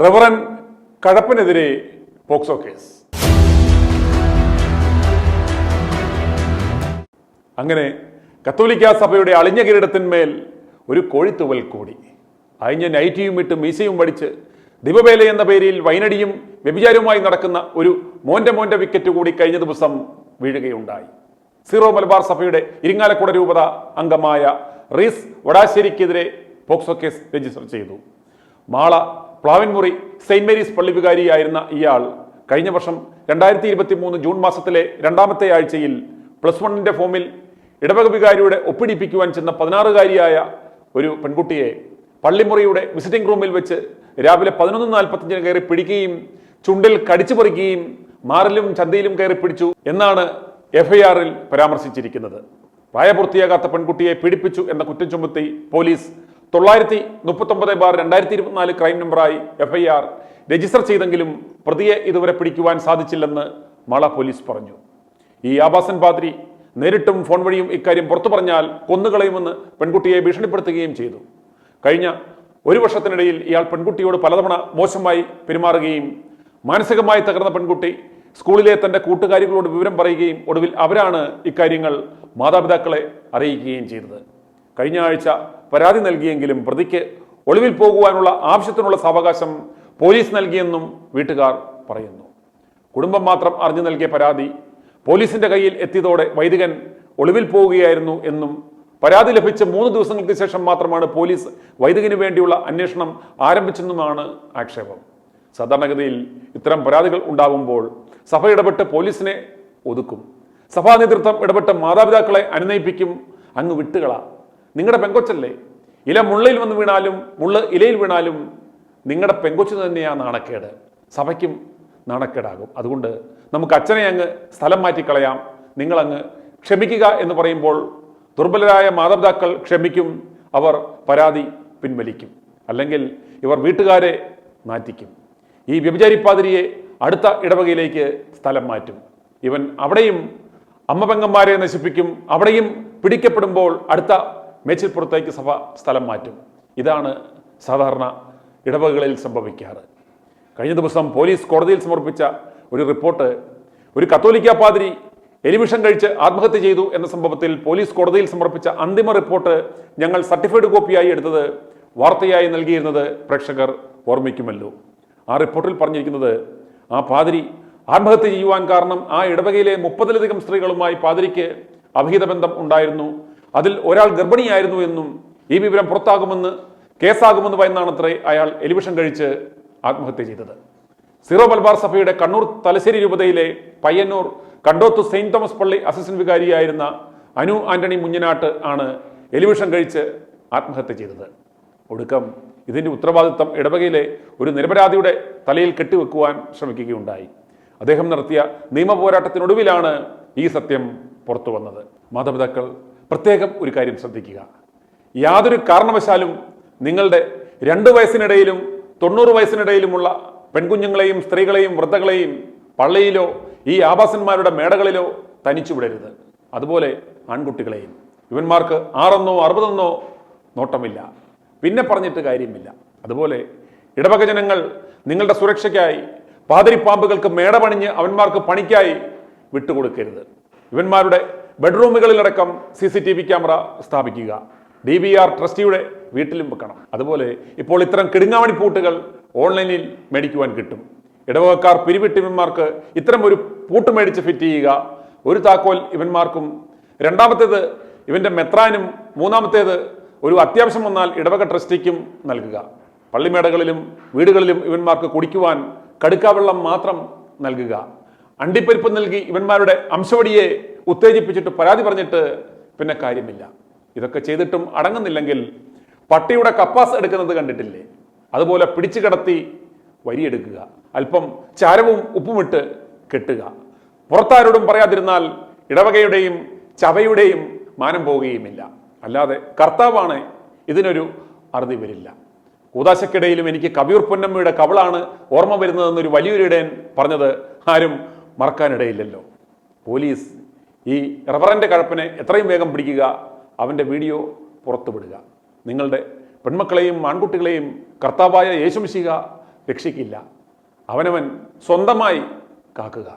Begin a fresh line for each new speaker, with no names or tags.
Reverend കഴപ്പനെതിരെ POCSO case അങ്ങനെ കത്തോലിക്ക സഭയുടെ അളിഞ്ഞ കിരീടത്തിന്മേൽ ഒരു കോഴിത്തുവൽ കൂടി. അഴിഞ്ഞ നൈറ്റിയും ഇട്ട് മീശയും വടിച്ച് ദിവവേല എന്ന പേരിൽ വൈനടിയും വ്യഭിചാരവുമായി നടക്കുന്ന ഒരു മോന്റെ മോന്റെ വിക്കറ്റ് കൂടി കഴിഞ്ഞ ദിവസം വീഴുകയുണ്ടായി. സീറോ മലബാർ സഭയുടെ ഇരിങ്ങാലക്കുട രൂപത അംഗമായ റീസ് വടാശ്ശേരിക്കെതിരെ പോക്സോ കേസ് രജിസ്റ്റർ ചെയ്തു. മാള പ്ലാവിൻമുറി സെയിന്റ് മേരീസ് പള്ളി വികാരിയായിരുന്ന ഇയാൾ കഴിഞ്ഞ വർഷം രണ്ടായിരത്തി ഇരുപത്തി മൂന്ന് ജൂൺ മാസത്തിലെ രണ്ടാമത്തെ ആഴ്ചയിൽ പ്ലസ് വണ്ണിന്റെ ഫോമിൽ ഇടവക വികാരിയുടെ ഒപ്പിടിപ്പിക്കുവാൻ ചെന്ന പതിനാറുകാരിയായ ഒരു പെൺകുട്ടിയെ പള്ളിമുറിയുടെ വിസിറ്റിംഗ് റൂമിൽ വെച്ച് രാവിലെ പതിനൊന്ന് നാൽപ്പത്തഞ്ചിന് കയറി പിടിക്കുകയും ചുണ്ടിൽ കടിച്ചു പറിക്കുകയും മാറിലും ചന്തയിലും കയറി പിടിച്ചു എന്നാണ് എഫ്ഐആറിൽ പരാമർശിച്ചിരിക്കുന്നത്. പ്രായപൂർത്തിയാകാത്ത പെൺകുട്ടിയെ പീഡിപ്പിച്ചു എന്ന കുറ്റം ചുമത്തി പോലീസ് തൊള്ളായിരത്തി മുപ്പത്തൊമ്പത് ബാർ രണ്ടായിരത്തി ഇരുപത്തിനാല് ക്രൈം നമ്പറായി എഫ്ഐആർ രജിസ്റ്റർ ചെയ്തെങ്കിലും പ്രതിയെ ഇതുവരെ പിടിക്കുവാൻ സാധിച്ചില്ലെന്ന് മള പോലീസ് പറഞ്ഞു. ഈ ആഭാസൻ പാദ്രി നേരിട്ടും ഫോൺ വഴിയും ഇക്കാര്യം പുറത്തു പറഞ്ഞാൽ കൊന്നുകളയുമെന്ന് പെൺകുട്ടിയെ ഭീഷണിപ്പെടുത്തുകയും ചെയ്തു. കഴിഞ്ഞ ഒരു വർഷത്തിനിടയിൽ ഇയാൾ പെൺകുട്ടിയോട് പലതവണ മോശമായി പെരുമാറുകയും മാനസികമായി തകർന്ന പെൺകുട്ടി സ്കൂളിലെ തന്റെ കൂട്ടുകാരികളോട് വിവരം പറയുകയും ഒടുവിൽ അവരാണ് ഇക്കാര്യങ്ങൾ മാതാപിതാക്കളെ അറിയിക്കുകയും ചെയ്തത്. കഴിഞ്ഞ ആഴ്ച പരാതി നൽകിയെങ്കിലും പ്രതിക്ക് ഒളിവിൽ പോകുവാനുള്ള ആവശ്യത്തിനുള്ള സാവകാശം പോലീസ് നൽകിയെന്നും വീട്ടുകാർ പറയുന്നു. കുടുംബം മാത്രം അറിഞ്ഞു നൽകിയ പരാതി പോലീസിന്റെ കയ്യിൽ എത്തിയതോടെ വൈദികൻ ഒളിവിൽ പോവുകയായിരുന്നു എന്നും പരാതി ലഭിച്ച മൂന്ന് ദിവസങ്ങൾക്ക് ശേഷം മാത്രമാണ് പോലീസ് വൈദികന് വേണ്ടിയുള്ള അന്വേഷണം ആരംഭിച്ചെന്നുമാണ് ആക്ഷേപം. സാധാരണഗതിയിൽ ഇത്തരം പരാതികൾ ഉണ്ടാകുമ്പോൾ സഭ ഇടപെട്ട് പോലീസിനെ ഒതുക്കും. സഭാ നേതൃത്വം ഇടപെട്ട് മാതാപിതാക്കളെ അനുനയിപ്പിക്കും അങ്ങ് വിട്ടുകള. നിങ്ങളുടെ പെങ്കൊച്ചല്ലേ? ഇല മുള്ളയിൽ വന്ന് വീണാലും മുള്ള ഇലയിൽ വീണാലും നിങ്ങളുടെ പെങ്കൊച്ചു തന്നെയാണ് നാണക്കേട്. സഭയ്ക്കും നാണക്കേടാകും. അതുകൊണ്ട് നമുക്ക് അച്ഛനെ അങ്ങ് സ്ഥലം മാറ്റിക്കളയാം. നിങ്ങളങ്ങ് ക്ഷമിക്കുക എന്ന് പറയുമ്പോൾ ദുർബലരായ മാതാപിതാക്കൾ ക്ഷമിക്കും അവർ പരാതി പിൻവലിക്കും. അല്ലെങ്കിൽ ഇവർ വീട്ടുകാരെ നാറ്റിക്കും ഈ വ്യഭിചാരി പാതിരിയെ അടുത്ത ഇടവകയിലേക്ക് സ്ഥലം മാറ്റും. ഇവൻ അവിടെയും അമ്മ പെങ്ങന്മാരെ നശിപ്പിക്കും അവിടെയും പിടിക്കപ്പെടുമ്പോൾ അടുത്ത മേച്ചിൽപ്പുറത്തേക്ക് സഭ സ്ഥലം മാറ്റും. ഇതാണ് സാധാരണ ഇടവകകളിൽ സംഭവിക്കാറ്. കഴിഞ്ഞ ദിവസം പോലീസ് കോടതിയിൽ സമർപ്പിച്ച ഒരു റിപ്പോർട്ട് ഒരു കത്തോലിക്ക പാതിരി എലിവിഷൻ കഴിച്ച് ആത്മഹത്യ ചെയ്തു എന്ന സംഭവത്തിൽ പോലീസ് കോടതിയിൽ സമർപ്പിച്ച അന്തിമ റിപ്പോർട്ട് ഞങ്ങൾ സർട്ടിഫൈഡ് കോപ്പിയായി എടുത്തത് വാർത്തയായി നൽകിയിരുന്നത് പ്രേക്ഷകർ ഓർമ്മിക്കുമല്ലോ. ആ റിപ്പോർട്ടിൽ പറഞ്ഞിരിക്കുന്നത് ആ പാതിരി ആത്മഹത്യ ചെയ്യുവാൻ കാരണം ആ ഇടവകയിലെ മുപ്പതിലധികം സ്ത്രീകളുമായി പാതിരിക്ക് അഭിഹിത ബന്ധം ഉണ്ടായിരുന്നു. അതിൽ ഒരാൾ ഗർഭിണിയായിരുന്നു എന്നും ഈ വിവരം പുറത്താകുമെന്ന് കേസാകുമെന്ന് ഭയന്നാണത്രേ അയാൾ എലിവിഷൻ കഴിച്ച് ആത്മഹത്യ ചെയ്തത്. സിറോ മലബാർ സഭയുടെ കണ്ണൂർ തലശ്ശേരി രൂപതയിലെ പയ്യന്നൂർ കണ്ടോത്ത് സെയിന്റ് തോമസ് പള്ളി അസിസ്റ്റന്റ് വികാരിയായിരുന്ന അനു ആന്റണി മുഞ്ഞനാട്ട് ആണ് എലിവിഷൻ കഴിച്ച് ആത്മഹത്യ ചെയ്തത്. ഒടുക്കം ഇതിന്റെ ഉത്തരവാദിത്തം ഇടവകയിലെ ഒരു നിരപരാധിയുടെ തലയിൽ കെട്ടിവെക്കുവാൻ ശ്രമിക്കുകയുണ്ടായി. അദ്ദേഹം നടത്തിയ നിയമ പോരാട്ടത്തിനൊടുവിലാണ് ഈ സത്യം പുറത്തു വന്നത് മാതാപിതാക്കൾ പ്രത്യേകം ഒരു കാര്യം ശ്രദ്ധിക്കുക. യാതൊരു കാരണവശാലും നിങ്ങളുടെ രണ്ട് വയസ്സിനിടയിലും തൊണ്ണൂറ് വയസ്സിനിടയിലുമുള്ള പെൺകുഞ്ഞുങ്ങളെയും സ്ത്രീകളെയും വൃദ്ധകളെയും പള്ളിയിലോ ഈ ആവാസന്മാരുടെ മേടകളിലോ തനിച്ചു വിടരുത്. അതുപോലെ ആൺകുട്ടികളെയും. ഇവന്മാർക്ക് ആറെന്നോ അറുപതെന്നോ നോട്ടമില്ല. പിന്നെ പറഞ്ഞിട്ട് കാര്യമില്ല. അതുപോലെ ഇടവക ജനങ്ങൾ നിങ്ങളുടെ സുരക്ഷയ്ക്കായി പാതിരിപ്പാമ്പുകൾക്ക് മേടപണിഞ്ഞ് അവന്മാർക്ക് പണിക്കായി വിട്ടുകൊടുക്കരുത്. ഇവന്മാരുടെ ബെഡ്റൂമുകളിലടക്കം C C T V camera സ്ഥാപിക്കുക. ഡി ബി ആർ ട്രസ്റ്റിയുടെ വീട്ടിലും വെക്കണം. അതുപോലെ ഇപ്പോൾ ഇത്തരം കിടുങ്ങാവണി പൂട്ടുകൾ ഓൺലൈനിൽ മേടിക്കുവാൻ കിട്ടും. ഇടവകക്കാർ പിരിവിട്ടിവന്മാർക്ക് ഇത്തരം ഒരു പൂട്ട് മേടിച്ച് ഫിറ്റ് ചെയ്യുക. ഒരു താക്കോൽ ഇവന്മാർക്കും. രണ്ടാമത്തേത് ഇവന്റെ മെത്രാനും മൂന്നാമത്തേത് ഒരു അത്യാവശ്യം വന്നാൽ ഇടവക ട്രസ്റ്റിക്കും നൽകുക. പള്ളിമേടകളിലും വീടുകളിലും ഇവന്മാർക്ക് കുടിക്കുവാൻ കടുക്കാവെള്ളം മാത്രം നൽകുക. അണ്ടിപ്പരിപ്പ് നൽകി ഇവന്മാരുടെ അംശവടിയെ ഉത്തേജിപ്പിച്ചിട്ട് പരാതി പറഞ്ഞിട്ട് പിന്നെ കാര്യമില്ല. ഇതൊക്കെ ചെയ്തിട്ടും അടങ്ങുന്നില്ലെങ്കിൽ പട്ടിയുടെ കപ്പാസ് എടുക്കുന്നത് കണ്ടിട്ടില്ലേ? അതുപോലെ പിടിച്ചു കിടത്തി വരിയെടുക്കുക. അല്പം ചാരവും ഉപ്പുമിട്ട് കെട്ടുക. പുറത്താരോടും പറയാതിരുന്നാൽ ഇടവകയുടെയും ചവയുടെയും മാനം പോവുകയുമില്ല. അല്ലാതെ കർത്താവാണ് ഇതിനൊരു അറുതി വരില്ല. കൂതാശക്കിടയിലും എനിക്ക് കവിയൂർ പൊന്നമ്മയുടെ കവളാണ് ഓർമ്മ വരുന്നതെന്നൊരു വലിയൊരു ഇടയൻ പറഞ്ഞത് ആരും മറക്കാനിടയില്ലല്ലോ. പോലീസ് ഈ റവറന്റെ കഴപ്പനെ എത്രയും വേഗം പിടിക്കുക അവന്റെ വീഡിയോ പുറത്തുവിടുക. നിങ്ങളുടെ പെൺമക്കളെയും ആൺകുട്ടികളെയും കർത്താവായ യേശുമിശിക രക്ഷിക്കില്ല. അവനവൻ സ്വന്തമായി കാക്കുക.